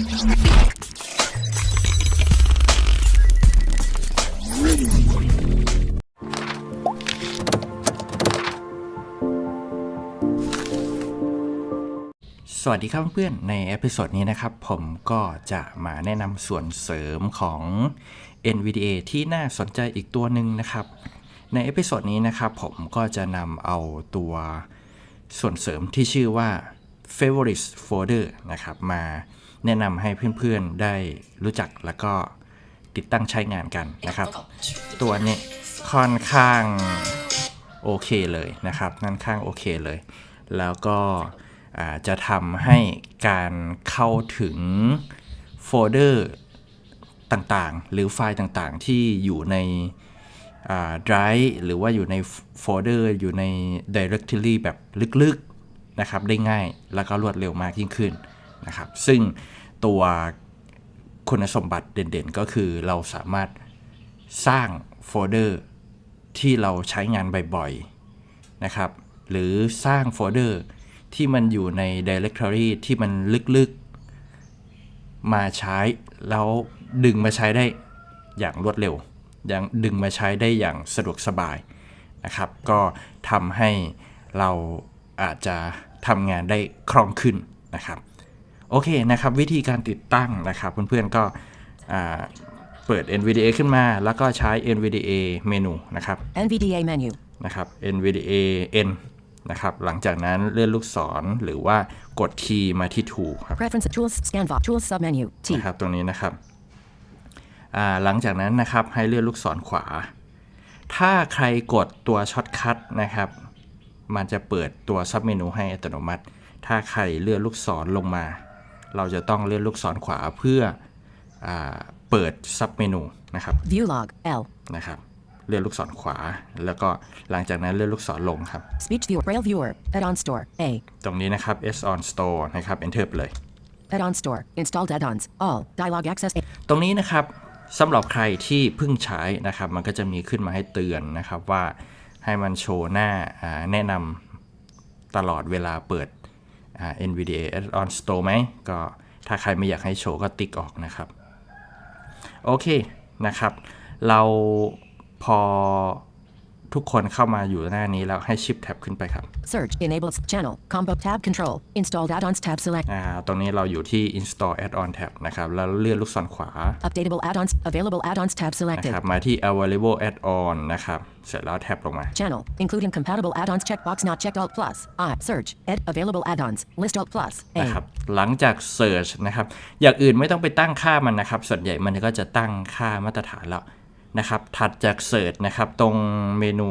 สวัสดีครับเพื่อนในเอพิโซดนี้นะครับ ผมก็จะมาแนะนำส่วนเสริมของ NVDA ที่น่าสนใจอีกตัวหนึ่งนะครับ ในเอพิโซดนี้นะครับ ผมก็จะนำเอาตัวส่วนเสริมที่ชื่อว่า Favorites Folder นะครับ มา แนะนำให้เพื่อนๆได้รู้จักแล้วก็ติดตั้งใช้งานกันนะครับ ตัวนี้ค่อนข้างโอเคเลยนะครับค่อนข้างโอเคเลย แล้วก็อ่าจะทำให้การเข้าถึงโฟลเดอร์ต่างๆ หรือไฟล์ต่างๆ ที่อยู่ในอ่า Drive หรือว่าอยู่ในโฟลเดอร์ อยู่ใน Directory แบบลึกๆนะครับได้ง่ายแล้วก็รวดเร็วมากยิ่งขึ้น นะครับ ซึ่งตัวคุณสมบัติเด่นๆ ก็คือเราสามารถสร้างโฟลเดอร์ที่เราใช้งานบ่อยๆนะครับ หรือสร้างโฟลเดอร์ที่มันอยู่ใน directory ที่มันลึกๆ มาใช้แล้วดึงมาใช้ได้อย่างรวดเร็วยังดึงมาใช้ได้อย่างสะดวกสบายนะครับ ก็ทำให้เราอาจจะทำงานได้คล่องขึ้นนะครับ โอเคนะครับวิธีการติดตั้งนะครับเพื่อนๆก็อ่าเปิด NVDA ขึ้นมา แล้วก็ใช้ NVDA เมนูนะครับ NVDA menu. นะครับ NVDA N นะครับหลังจากนั้นเลื่อนลูกศรหรือว่ากดคีย์มาที่ Tool ครับ Preference tools scan box tools submenu T. นะครับตรงนี้นะครับอ่าหลังจากนั้นนะครับให้เลื่อนลูกศรขวา ถ้าใครกดตัวช็อตคัทนะครับ มันจะเปิดตัวซับเมนูให้อัตโนมัติ ถ้าใครเลื่อนลูกศรลงมา เราจะต้องเลื่อนลูกศรขวาเพื่ออาเปิดซับเมนูนะครับ View log L. นะครับเลื่อนลูกศรขวา แล้วก็หลังจากนั้นเลื่อนลูกศรลงครับ Speech viewer Braille viewer add-on store A. ตรงนี้นะครับ S on Store นะครับ Enter ไปเลย Add-on store installed add-ons all dialog access A. ตรงนี้นะครับสำหรับใครที่เพิ่งใช้นะครับ มันก็จะมีขึ้นมาให้เตือนนะครับว่าให้มันโชว์หน้าอ่าแนะนำตลอดเวลาเปิดอ่า NVDA Add-on Store ไหมก็ถ้าใครไม่อยากให้โชว์ก็ติ๊กออกนะครับ โอเคนะครับ เราพอ ทุกคนเข้ามาอยู่หน้านี้แล้วให้ชิปแท็บขึ้นไปครับ Search enables channel combo tab control installed add-ons tab select อ่าตรงนี้เราอยู่ที่ Install Add-on tab นะครับ แล้วเลื่อนลูกศรขวา updatable add-ons available add-ons tab นะ selected ครับ มาที่ Available Add-on นะครับ เสร็จแล้วแท็บลงมา channel including compatible add-ons checkbox not checked alt plus I search ed available add-ons list alt plus A. นะครับ หลังจาก Search นะครับ อย่างอื่นไม่ต้องไปตั้งค่ามันนะครับ ส่วนใหญ่มันก็จะตั้งค่ามาตรฐานแล้ว นะครับถัดจาก Search นะครับ ตรงเมนู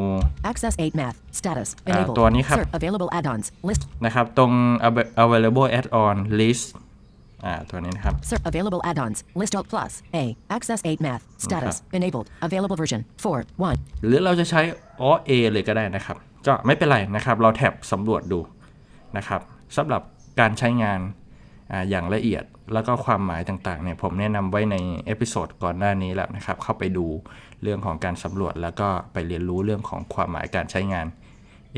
access 8 math status อ่า enabled ตัวนี้ครับ search available add-ons list นะครับ ตรง Ava- Available Add-on List อ่าตัวนี้นะครับ Sir, available add-ons. List alt plus. A. Access 8 math. Status. Enabled. Available version. 4. 1. หรือเราจะใช้ a A เลยก็ได้นะครับ ก็ไม่เป็นไรนะครับ เราแท็บสำรวจดูนะครับสำหรับการใช้งาน อ่าอย่างละเอียดแล้วก็ความหมายต่างๆเนี่ยผมแนะนำไว้ในเอพิโซดก่อนหน้านี้แล้วนะครับ เข้าไปดูเรื่องของการสำรวจ แล้วก็ไปเรียนรู้เรื่องของความหมายการใช้งาน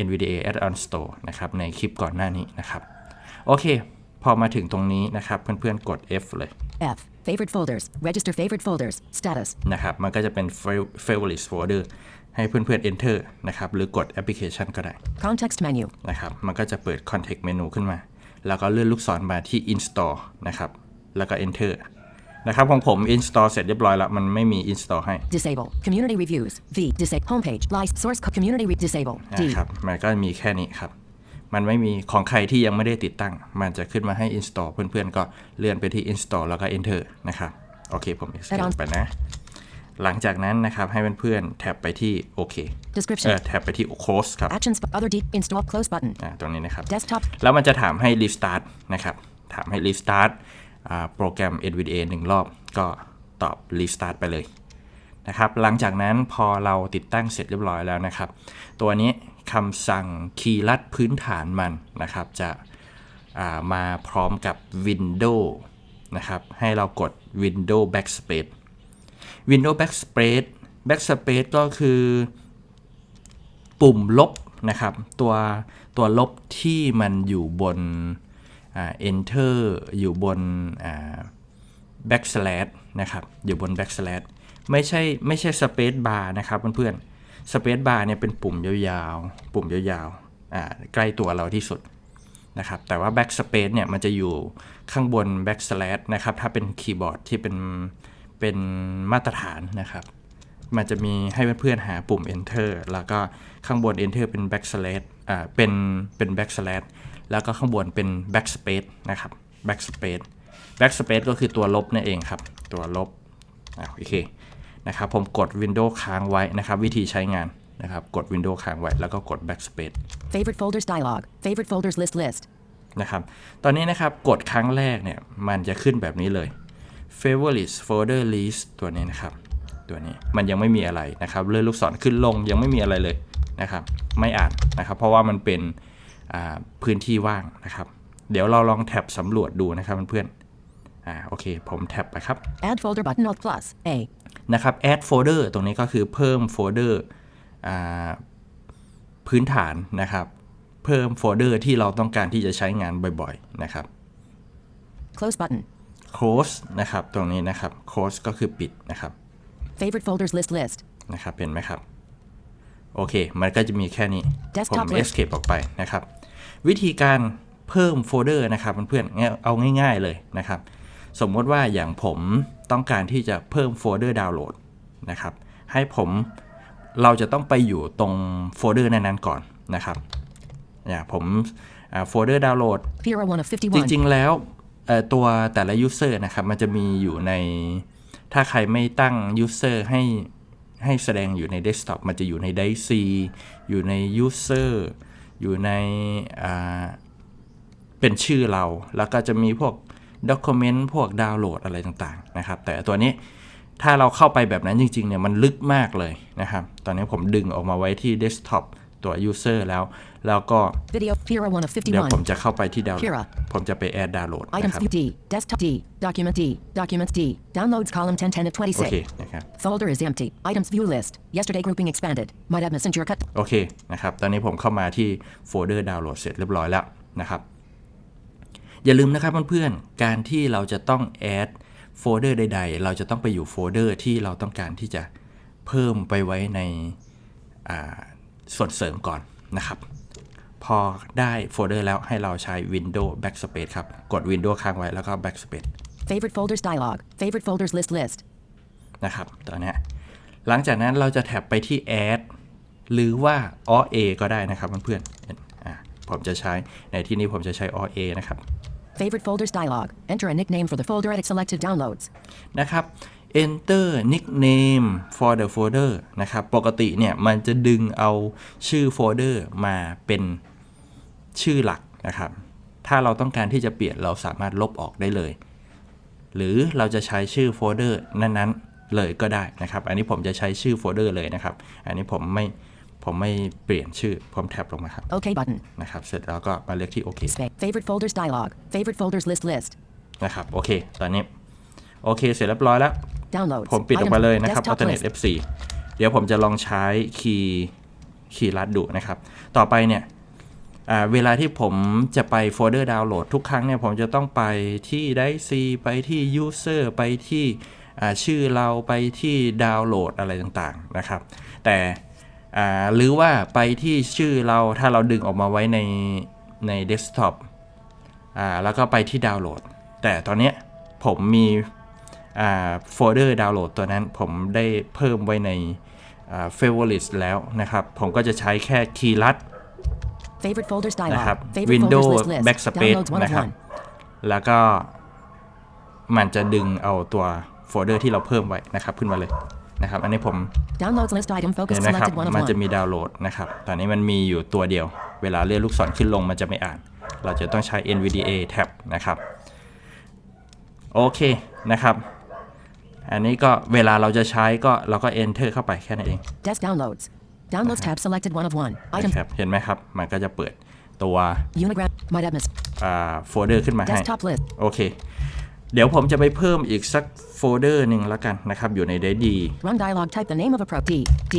NVDA Add-on Store นะครับในคลิปก่อนหน้านี้นะครับ โอเค พอมาถึงตรงนี้นะครับ เพื่อนๆกด F เลย F. Favorite folders. Register favorite folders. Status. นะครับ มันก็จะเป็น fav- favorites folder ให้เพื่อนๆ enter นะครับ หรือกด application ก็ได้ Context menu. นะครับ มันก็จะเปิด context menu ขึ้นมา แล้วก็เลื่อนลูกศรมาที่ install นะครับ แล้วก็ enter นะครับของผม install เสร็จเรียบร้อยแล้ว มันไม่มี install ให้ Disable. Community reviews. V. Disable. Homepage. License. Source. co- Community. Re- disable. D. นะครับ มันก็มีแค่นี้ครับ มันไม่มีของใครที่ยังไม่ได้ติดตั้ง มันจะขึ้นมาให้ install เพื่อนๆ ก็เลื่อนไปที่ install แล้วก็ enter นะครับ โอเค ผม escape Add-on ไปนะ หลังจากนั้นนะครับให้เพื่อนๆแท็บไปที่โอเคเอ Description. อแท็บไปที่ close ครับ Actions. Other D. Install. Close button. อ่าตรงนี้นะครับ Desktop. แล้วมันจะถามให้ restart นะครับ ถามให้ restart อ่าโปรแกรม NVDA หนึ่งรอบก็ตอบ restart ไปเลยนะครับ หลังจากนั้นพอเราติดตั้งเสร็จเรียบร้อยแล้วนะครับ ตัวนี้คำสั่งคีย์ลัดพื้นฐานมันนะครับ จะอ่ามาพร้อมกับ Windows นะครับ ให้เรากด Windows Backspace Windows Backspace Backspace ก็คือปุ่มลบนะครับตัวตัวลบที่มันอยู่บน enter อยู่บน backslash นะครับอยู่บน backslash ไม่ใช่ไม่ใช่ space bar นะครับเพื่อนๆ space bar เนี่ยเป็นปุ่มยาวๆ ปุ่มยาวๆใกล้ตัวเราที่สุดนะครับแต่ว่า backspace เนี่ยมันจะอยู่ข้างบน backslash นะครับถ้าเป็นคีย์บอร์ดที่เป็น เป็นมาตรฐานนะครับ มันจะมีให้เพื่อนๆหาปุ่ม enter แล้วก็ข้างบน enter เป็น backslash อ่าเป็นเป็น backslash แล้วก็ข้างบนเป็น backspace นะครับ backspace backspace ก็คือตัวลบนั่นเองครับ ตัวลบอ่าโอเคนะครับผมกด Windows ค้างไว้นะครับ วิธีใช้งานนะครับกด Windows ค้างไว้ แล้วก็กด backspace Favorite folders dialog. Favorite folders list list. นะครับตอนนี้นะครับกดครั้งแรกเนี่ยมันจะขึ้นแบบนี้เลย favorites folder list ตัวนี้นะครับตัวนี้มันยังไม่มีอะไรนะครับเลื่อนลูกศรขึ้นลงยังไม่มีอะไรเลยนะครับไม่อ่านนะครับ เพราะว่ามันเป็นอ่าพื้นที่ว่างนะครับ เดี๋ยวเราลองแท็บสำรวจดูนะครับเพื่อนๆอ่าโอเค ผมแท็บไปครับ Add folder button Alt plus A. นะครับ add folder ตรงนี้ก็คือเพิ่มโฟลเดอร์พื้นฐานนะครับ เพิ่มโฟลเดอร์ที่เราต้องการที่จะใช้งานบ่อยๆนะครับ Close button. Close นะครับตรงนี้นะครับ close ก็คือปิดนะครับ Favorite folders list list. นะครับเห็นไหมครับ โอเค มันก็จะมีแค่นี้ Desktop ผม list escape ออกไปนะครับ วิธีการเพิ่มโฟลเดอร์นะครับเพื่อนๆเอาง่าย ๆเลยนะครับ สมมติว่าอย่างผมต้องการที่จะเพิ่มโฟลเดอร์ดาวน์โหลดนะครับ ให้ผมเราจะต้องไปอยู่ตรงโฟลเดอร์นั้นๆก่อนนะครับอย่างผมโฟลเดอร์ดาวน์โหลด Pira 1 of จ 51. ริงๆแล้วเอ่อ ตัวแต่ละ user นะครับ มันจะมีอยู่ใน ถ้าใครไม่ตั้ง user ให้ให้แสดงอยู่ใน desktop มันจะอยู่ใน d i c อยู่ใน user อยู่ในเป็นชื่อเรา แล้วก็จะมีพวก document พวกดาวน์โหลดอะไรต่างๆ นะครับ แต่ตัวนี้ถ้าเราเข้าไปแบบนั้นจริงๆเนี่ยมันลึกมากเลยนะครับ ตอนนี้ผมดึงออกมาไว้ที่ desktop ตัว user แล้ว แล้วก็ Video. Pira 1 of เดี๋ยวผม 51. จะเข้าไปที่ดาวน์โหล Kira ดผมจะไปแอดดาวน์โหลด Items นะครับ view D. Desktop D. Document D. Documents D. Downloads column 10 10 of โอเค 26. นะครับ Folder is empty. Items view list. Yesterday grouping expanded. Might have messenger cut. โอเคนะครับตอนนี้ผมเข้ามาที่โฟลเดอร์ดาวน์โหลดเสร็จเรียบร้อยแล้วนะครับอย่าลืมนะครับเพื่อนๆ การที่เราจะต้องแอดโฟลเดอร์ใด ๆ เราจะต้องไปอยู่โฟลเดอร์ที่เราต้องการที่จะเพิ่มไปไว้ในอ่า ส่วนเสริมก่อนนะครับ พอได้โฟลเดอร์แล้วให้เราใช้ Windows Backspace ครับ กด Windows ค้างไว้แล้วก็ Backspace Favorite folders dialog. Favorite folders list list. นะครับตัวเนี้ยหลังจากนั้นเราจะแท็บไปที่ add หรือว่า alt a ก็ได้นะครับเพื่อนๆอะผมจะใช้ในที่นี้ผมจะใช้ alt a นะครับ Favorite folders dialog. Enter a nickname for the folder edit selected downloads. นะครับ enter nickname for the folder นะครับ ปกติเนี่ยมันจะดึงเอาชื่อโฟลเดอร์มาเป็นชื่อหลักนะครับ ถ้าเราต้องการที่จะเปลี่ยนเราสามารถลบออกได้เลย หรือเราจะใช้ชื่อโฟลเดอร์นั้นๆ เลยก็ได้นะครับ อันนี้ผมจะใช้ชื่อโฟลเดอร์เลยนะครับ อันนี้ผมไม่ผมไม่เปลี่ยนชื่อผมแท็บลงมาครับ OK button. นะครับ เสร็จแล้วก็มาเลือกที่โอเค Space. Favorite folders dialog. Favorite folders list list. นะครับ โอเค ตอนนี้ โอเค เสร็จเรียบร้อยแล้ว Downloads. ผมปิดออกมา Items- เลยนะครับ Desktop Alternate list. F4 เดี๋ยวผมจะลองใช้คีย์คีย์ลัดดูนะครับ ต่อไปเนี่ยอ่าเวลาที่ผมจะไปโฟลเดอร์ดาวน์โหลดทุกครั้งเนี่ยผมจะต้องไปที่ไดซีไปที่ User ไปที่อ่าชื่อเราไปที่ดาวน์โหลดอะไรต่างๆนะครับ แต่อ่าหรือว่าไปที่ชื่อเราถ้าเราดึงออกมาไว้ในในเดสก์ท็อปอ่าแล้วก็ไปที่ดาวน์โหลด แต่ตอนเนี้ยผมมี โฟลเดอร์ดาวน์โหลดตัวนั้นผมได้เพิ่มไว้ในเฟเวอร์ลิสแล้วนะครับ ผมก็จะใช้แค่คีย์ลัด Favorite folders นะ dialog. ครับ Favorite Windows folders list list. Backspace Downloads 1 of นะครับ 1. แล้วก็มันจะดึงเอาตัวโฟลเดอร์ที่เราเพิ่มไว้นะครับ ขึ้นมาเลยนะครับ อันนี้ผม Downloads list item focus เห็นไหมครับ selected 1 of มันจะ 1. มีดาวน์โหลดนะครับ ตอนนี้มันมีอยู่ตัวเดียว เวลาเลื่อนลูกศรขึ้นลงมันจะไม่อ่าน เราจะต้องใช้ NVDA tab นะครับ โอเคนะครับ อันนี้ก็เวลาเราจะใช้ก็เราก็ enter เข้าไปแค่นั้นเอง Desk downloads. Downloads tab selected 1 of 1. นะ Items. ครับเห็นไหมครับ มันก็จะเปิดตัว Unigram. Might have missed. โฟลเดอร์ขึ้นมาให้ Desktop list. โอเค เดี๋ยวผมจะไปเพิ่มอีกสักโฟลเดอร์หนึ่งแล้วกันนะครับ อยู่ใน d ดี Run dialog. Type the name of a pro. D. D.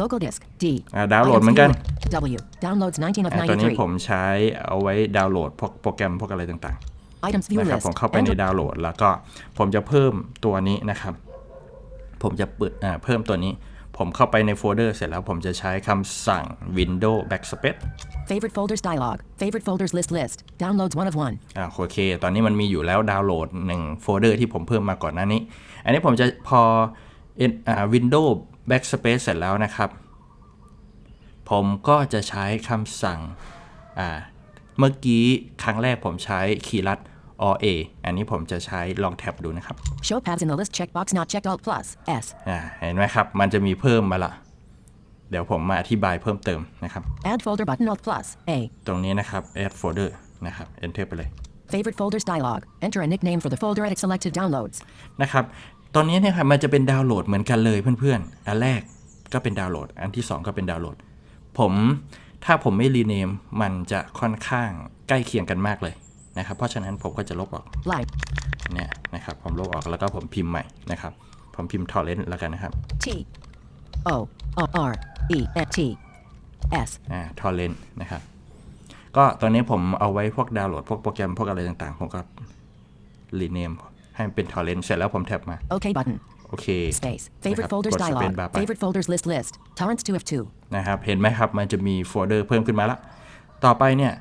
Local disk. D. อ่าดาวน์โหลด Items เหมือนกัน view. W. Downloads 19 of อ่าตัวนี้ 93. ผมใช้เอาไว้ดาวน์โหลดพวกโปรแกรมพวกอะไรต่าง Items view นะครับ list. ผมเข้าไปใน Android. ดาวน์โหลด แล้วก็ผมจะเพิ่มตัวนี้นะครับ ผมจะเปิดอ่าเพิ่มตัวนี้ ผมเข้าไปในโฟลเดอร์เสร็จแล้วผมจะใช้คำสั่ง Windows Backspace Favorite folders dialog. Favorite folders list list. Downloads one of one. อ่าโอเค ตอนนี้มันมีอยู่แล้วดาวน์โหลดหนึ่งโฟลเดอร์ที่ผมเพิ่มมาก่อนหน้านี้ อันนี้ผมจะพอเอ็นอ่า Windows Backspace เสร็จแล้วนะครับ ผมก็จะใช้คำสั่งอ่าเมื่อกี้ครั้งแรกผมใช้คีย์ลัด or a อันนี้ผมจะใช้ลองแท็บดูนะครับ Show paths in the list checkbox not checked alt plus. S. อ่าเห็นไหมครับ มันจะมีเพิ่มมาละ เดี๋ยวผมมาอธิบายเพิ่มเติมนะครับ Add folder button alt plus. A. ตรงนี้นะครับ add folder นะครับ enter ไปเลย Favorite folders dialog. Enter a nickname for the folder edit selected downloads. นะครับ ตอนนี้เนี่ยครับมันจะเป็นดาวน์โหลดเหมือนกันเลยเพื่อนๆ อันแรกก็เป็นดาวน์โหลด อันที่ 2 ก็เป็นดาวน์โหลด ผมถ้าผมไม่รีเนมมันจะค่อนข้างใกล้เคียงกันมากเลย นะครับ เพราะฉะนั้นผมก็จะลบออก Line. เนี่ยนะครับผมลบออกแล้วก็ผมพิมพ์ใหม่นะครับ ผมพิมพ์ torrent แล้วกันนะครับ T. O. R. E. N. T. S. อ่า torrent นะครับ ก็ตอนนี้ผมเอาไว้พวกดาวน์โหลด พวกโปรแกรมพวกอะไรต่างๆ ผมก็รีเนมให้มันเป็น torrent เสร็จแล้วผมแท็บมา OK button. โอเค Space. นะ Favorite ครับ folders กด space dialog. bar ไป Favorite folders list list. Torrents 2 of 2. นะครับ เห็นไหมครับ มันจะมีโฟลเดอร์เพิ่มขึ้นมาละ ต่อไปเนี่ย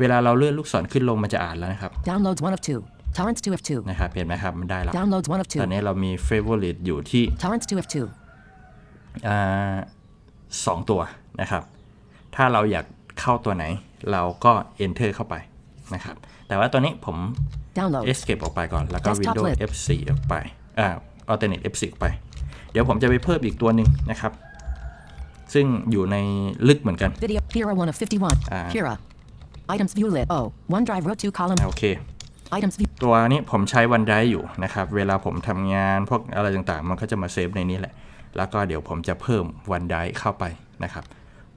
เวลาเราเลื่อนลูกศรขึ้นลงมันจะอ่านแล้วนะครับ Downloads 1 of 2. Torrents 2 of 2. นะครับเห็นไหมครับมันได้ละ Downloads 1 of ตอน 2. นี้เรามี favorite อยู่ที่ Torrents 2 of 2. อ่าสองตัวนะครับ ถ้าเราอยากเข้าตัวไหน เราก็ enter เข้าไปนะครับ แต่ว่าตัวนี้ผม Download. escape ออกไปก่อน แล้วก็ Desktop Windows list F4 ออกไปอ่า alternate F4 ออกไป เดี๋ยวผมจะไปเพิ่มอีกตัวหนึ่งนะครับ ซึ่งอยู่ในลึกเหมือนกัน Video. Pira 1 of 51. Ah. Pira. Items view list. O. OneDrive row 2 column. โอเค Items view. ตัวนี้ผมใช้วันไดอยู่นะครับ เวลาผมทำงานพวกอะไรต่างๆ มันก็จะมาเซฟในนี้แหละ แล้วก็เดี๋ยวผมจะเพิ่มวันไดเข้าไปนะครับ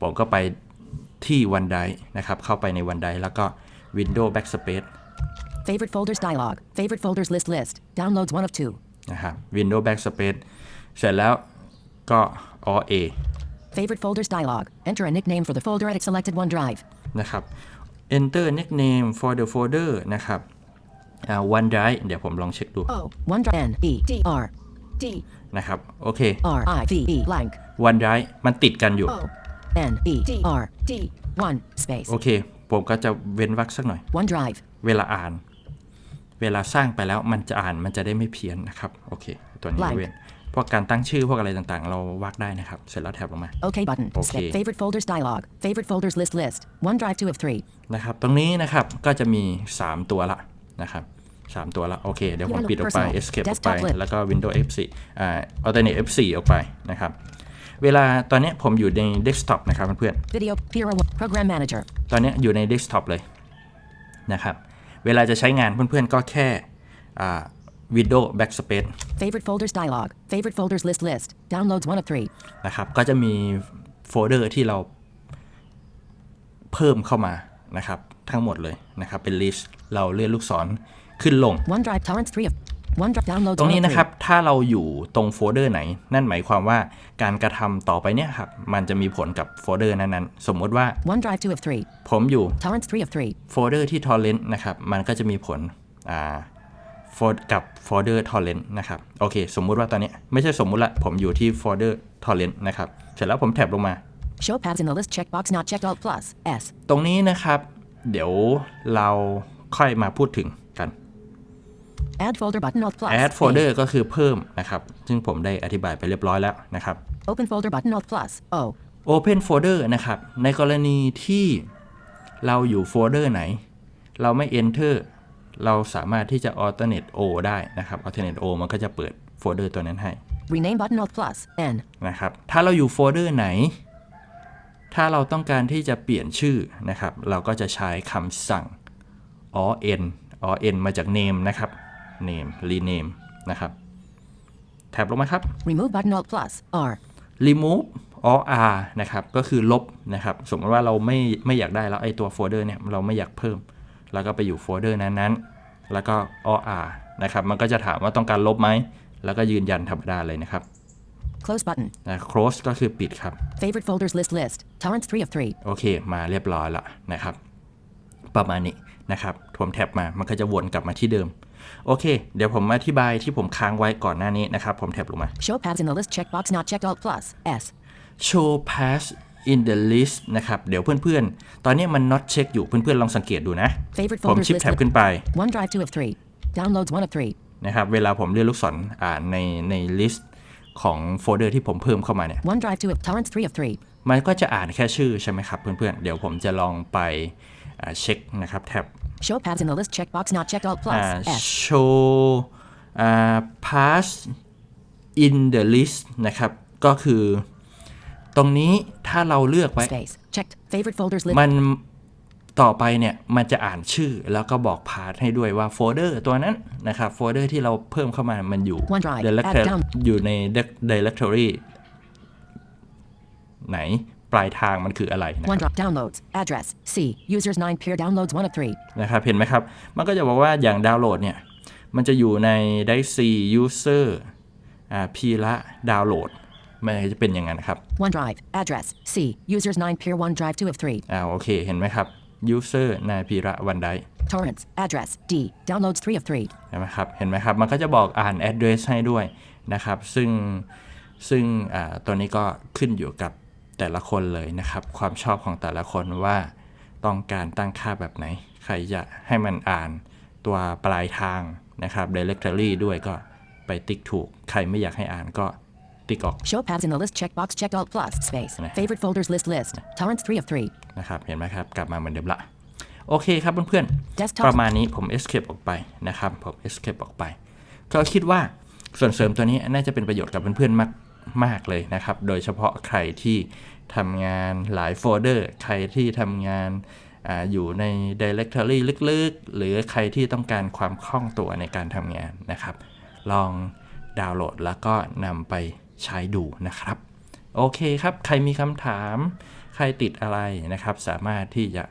ผมก็ไปที่วันไดนะครับ เข้าไปในวันไดแล้วก็ Windows Backspace Favorite folders dialog. Favorite folders list list. Downloads 1 of 2. นะครับ Windows Backspace เสร็จแล้วก็ Alt A Favorite folders dialog. Enter a nickname for the folder edit selected OneDrive. นะครับ Enter nickname for the folder นะครับอ่า OneDrive เดี๋ยวผมลองเช็คดู O. OneDrive. N. E. D. R. D. นะครับ โอเค R. I. V. E. Blank. OneDrive มันติดกันอยู่ O. N. E. D. R. D. 1. Space. โอเค ผมก็จะเว้นวรรคสักหน่อย OneDrive. เวลาอ่าน เวลาสร้างไปแล้วมันจะอ่านมันจะได้ไม่เพี้ยนนะครับ โอเค ตัวนี้ Blank เว้น พวกการตั้งชื่อพวกอะไรต่างๆ เราวักได้นะครับ เสร็จแล้วแท็บลงมา OK button. Okay. Spa- Favorite folders dialog. Favorite folders list list. OneDrive 2 of 3. นะครับ ตรงนี้นะครับก็จะมี 3 ตัวละนะครับสามตัวละโอเค เดี๋ยวผมปิดออกไป Personal. escape ออกไป Desktop list แล้วก็ Windows F4 อ่า alternate F4 ออกไปนะครับเวลาตอนนี้ผมอยู่ใน desktop นะครับเพื่อนๆ Video. Pira 1. Program manager. ตอนนี้อยู่ในเดสก์ท็อปเลยนะครับ เวลาจะใช้งานเพื่อนๆก็แค่อ่า Windows Backspace Favorite folders dialog. Favorite folders list list. Downloads 1 of 3. นะครับ ก็จะมีโฟลเดอร์ที่เราเพิ่มเข้ามานะครับ ทั้งหมดเลยนะครับ เป็นลิสต์เราเลื่อนลูกศรขึ้นลง OneDrive torrents 3 of OneDrive downloads ตรง1นี้ of นะครับ 3. ถ้าเราอยู่ตรงโฟลเดอร์ไหน นั่นหมายความว่าการกระทำต่อไปเนี่ยครับ มันจะมีผลกับโฟลเดอร์นั้นๆ สมมติว่า OneDrive 2 of 3. ผมอยู่ Torrents 3 of 3. โฟลเดอร์ที่ torrent นะครับ มันก็จะมีผลอ่าโฟล กับโฟลเดอร์ torrent นะครับ โอเค สมมุติว่าตอนนี้ไม่ใช่สมมุติละ ผมอยู่ที่โฟลเดอร์ torrent นะครับ เสร็จแล้วผมแท็บลงมา Show paths in the list checkbox not checked alt plus. S. ตรงนี้นะครับ เดี๋ยวเราค่อยมาพูดถึงกัน Add folder button alt plus. add A. folder ก็คือเพิ่มนะครับ ซึ่งผมได้อธิบายไปเรียบร้อยแล้วนะครับ Open folder button alt plus. O. Open folder นะครับ ในกรณีที่เราอยู่โฟลเดอร์ไหน เราไม่ enter เราสามารถที่จะ alternate O ได้นะครับ alternate O มันก็จะเปิดโฟลเดอร์ตัวนั้นให้ Rename button alt plus. N. นะครับ ถ้าเราอยู่โฟลเดอร์ไหน ถ้าเราต้องการที่จะเปลี่ยนชื่อนะครับ เราก็จะใช้คำสั่ง on on มาจาก name นะครับ name rename นะครับแท็บลงมาครับ Remove button alt plus. R. remove or r นะครับ ก็คือลบนะครับ สมมติว่าเราไม่ไม่อยากได้แล้วไอ้ตัวโฟลเดอร์เนี่ยเราไม่อยากเพิ่ม แล้วก็ไปอยู่โฟลเดอร์นั้นๆ แล้วก็ or r นะครับ มันก็จะถามว่าต้องการลบไหม แล้วก็ยืนยันธรรมดาเลยนะครับ Close button. นะ close ก็คือปิดครับ Favorite folders list list. Torrents 3 of 3. โอเค มาเรียบร้อยละนะครับ ประมาณนี้นะครับผมแท็บมา มันก็จะวนกลับมาที่เดิม โอเค เดี๋ยวผมมาอธิบายที่ผมค้างไว้ก่อนหน้านี้นะครับ ผมแท็บลงมา Show paths in the list checkbox not checked Alt plus S. show pass in the list นะครับ เดี๋ยวเพื่อนๆ ตอนนี้มัน not check อยู่เพื่อนๆ ลองสังเกตดูนะ Favorite ผม folders ชิป list แท็บ with ขึ้นไป OneDrive 2 of 3. Downloads 1 of 3. นะครับ เวลาผมเลื่อนลูกศรอ่านในใน list ของโฟลเดอร์ที่ผมเพิ่มเข้ามาเนี่ย OneDrive 2 of torrents 3 of 3. มันก็จะอ่านแค่ชื่อใช่ไหมครับเพื่อนๆ เดี๋ยวผมจะลองไปอ่าเช็คนะครับแท็บ Show paths in the list checkbox not checked Alt plus อ่า S. show อ่า pass in the list นะครับ ก็คือ ตรงนี้ถ้าเราเลือกไว้ Space. Checked. Favorite folders list. มันต่อไปเนี่ย มันจะอ่านชื่อแล้วก็บอกพาสให้ด้วยว่าโฟลเดอร์ตัวนั้นนะครับโฟลเดอร์ที่เราเพิ่มเข้ามามันอยู่ OneDrive directory add down อยู่ใน directory ไหนปลายทางมันคืออะไรนะครับ OneDrive downloads. Address. C. Users 9 peer downloads 1 of 3. นะครับเห็นไหมครับ มันก็จะบอกว่าอย่างดาวน์โหลดเนี่ย มันจะอยู่ในได้ C user อ่า P ละดาวน์โหลด มันจะเป็นอย่างนั้นครับ OneDrive. Address. C. Users 9 peer OneDrive 2 of 3. อ่าโอเค เห็นไหมครับ user นายพีระวันได Torrents. Address. D. Downloads 3 of 3. เห็นไหมครับ เห็นไหมครับ มันก็จะบอกอ่าน address ให้ด้วยนะครับ ซึ่งซึ่งอ่าตัวนี้ก็ขึ้นอยู่กับแต่ละคนเลยนะครับ ความชอบของแต่ละคนว่าต้องการตั้งค่าแบบไหน ใครจะให้มันอ่านตัวปลายทางนะครับ directory ด้วยก็ไปติ๊กถูก ใครไม่อยากให้อ่านก็ ติ๊กออก Show paths in the list checkbox checked Alt plus. Space. Nah. Favorite folders list list. Torrents 3 of 3. นะครับ เห็นไหมครับ กลับมาเหมือนเดิมละ โอเคครับเพื่อน Desktop ๆประมาณนี้ผม escape ออกไปนะครับ ผม escape ออกไป ก็คิดว่าส่วนเสริมตัวนี้น่าจะเป็นประโยชน์กับเพื่อนๆมากมากเลยนะครับ โดยเฉพาะใครที่ทำงานหลายโฟลเดอร์ ใครที่ทำงานอาอยู่ใน directory ลึกๆ หรือใครที่ต้องการความคล่องตัวในการทำงานนะครับ ลองดาวน์โหลดแล้วก็นำไป ใช้ดูนะครับ โอเคครับ ใครมีคำถาม ใครติดอะไรนะครับ สามารถที่จะ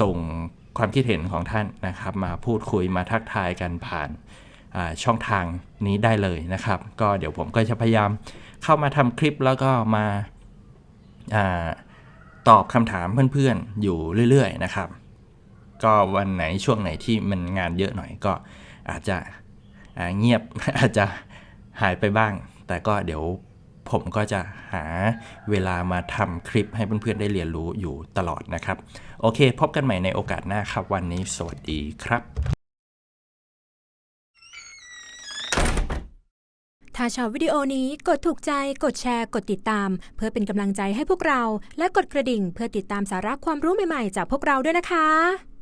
ส่งความคิดเห็นของท่านนะครับ มาพูดคุยมาทักทายกันผ่านช่องทางนี้ได้เลยนะครับ ก็เดี๋ยวผมก็จะพยายามเข้ามาทำคลิปแล้วก็มาอาตอบคำถามเพื่อนๆ อยู่เรื่อยๆนะครับ ก็วันไหนช่วงไหนที่มันงานเยอะหน่อยก็อาจจะเงียบอาจจะหายไปบ้าง แต่ก็เดี๋ยวผมก็จะหาเวลามาทำคลิปให้เพื่อนๆได้เรียนรู้อยู่ตลอดนะครับ โอเค พบกันใหม่ในโอกาสหน้าครับ วันนี้สวัสดีครับ ถ้าชอบวิดีโอนี้กดถูกใจ กดแชร์ กดติดตาม เพื่อเป็นกำลังใจให้พวกเรา และกดกระดิ่งเพื่อติดตามสาระความรู้ใหม่ๆ จากพวกเราด้วยนะคะ